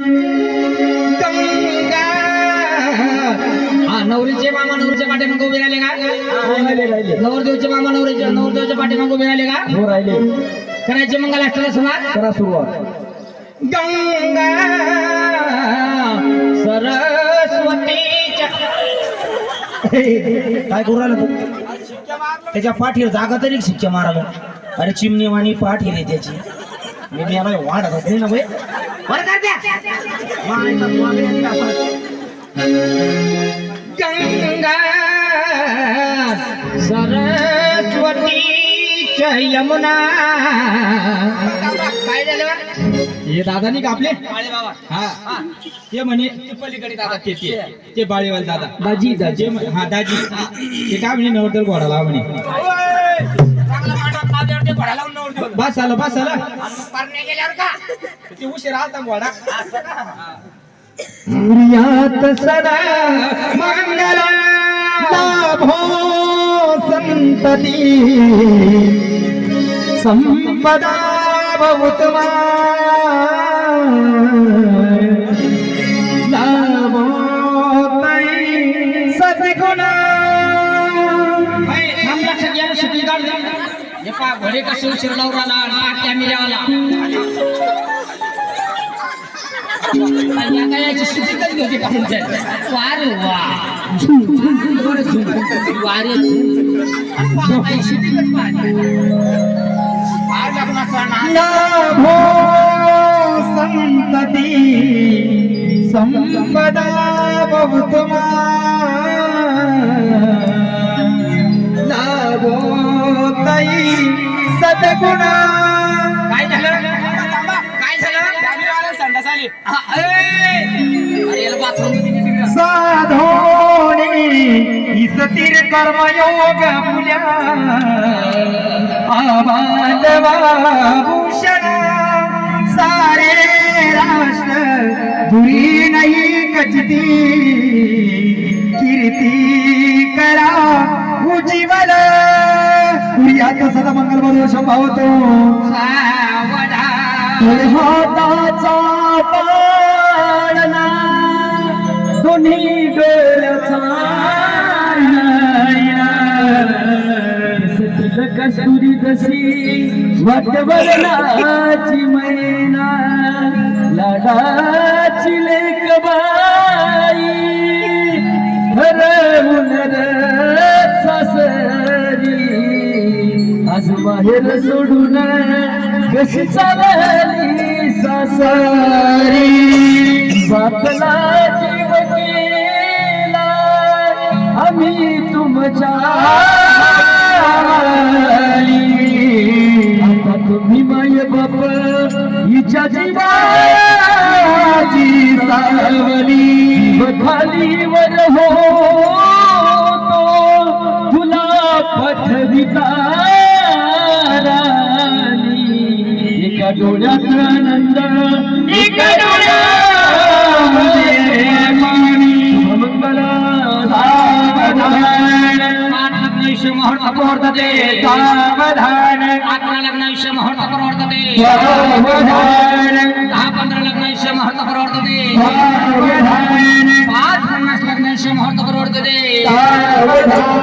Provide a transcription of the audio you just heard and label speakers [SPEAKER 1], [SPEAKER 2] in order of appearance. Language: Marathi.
[SPEAKER 1] गंगा. नवरीचे मामा नवरीच्या पाठीमागे उभे राहिले का? नवरदेवचे मामा नवरीच्या नवरदेवच्या पाठीमागे उभे राहिले का?
[SPEAKER 2] हो राहिले.
[SPEAKER 1] करायचे मंगल सुरुवात?
[SPEAKER 2] करा सुरुवात.
[SPEAKER 1] गंगा. सरस्वतीच्या
[SPEAKER 2] काय करू राहिला तू? त्याच्या पाठीवर जागा तरी शिक्क्या मारायला. अरे चिमणी वाणी पाठ रे त्याची. मी याला वाढत असते ना भाई
[SPEAKER 1] गंगा सरस्वतीच्या यमुना. काय झालं हे दादा नाही का आपले? हा. ते म्हणे ते पलीकडे दादा ते ते. ते बाळेवाल दादा. दाजी दाजी. हा दाजी. ते काय म्हणे नवरदेव घोडाला म्हणे. बस आलं बस आलं. ते उशीर आलता घोडा. सूर्यात सदा मंगला लाभो संतती. संपदा बहुतमा. लाभो सद्गुणा. शिकली हे घोडे कसे उशीर लावला पाट्या मिरावाला आता याची शिटी कधी होती काढून द्या. वारे. वारे नाद. लाभो संतती संपदा बहुतमा कोण काय झालं? काय झालं? संडास आली साधोणी इसतीर कर्मयोग मुल्या. आबालवा भूषण सारे राष्ट्र दुरी नाही कचती. कीर्ती करा उज्ज्वल यात सदा मंगल वर्ष भावतो हाताचा पाळणा दोन्ही डोळ्याचा कस्तुरी दसी वाटवरणाची मैना लाडाची लेकबाई आज बाहेर सोडून कशी चालली सासारी? बापला जीव केला आम्ही तुमच्या आता तुम्ही माय बाप हिच्या जीवाची सावली. बखालीवर हो तो तुला पठविता एका डोळ्यात आनंद एका डोळ्यामध्ये मंगल सावधान लग्नाविषय मुहूर्त प्रवर्तते मुहूर्त सावधान दहा पंधरा लग्नाविषय मुहूर्त प्रवर्तते सावधान पाच पन्नास लग्नाविषय मुहूर्त प्रवर्तते सावधान.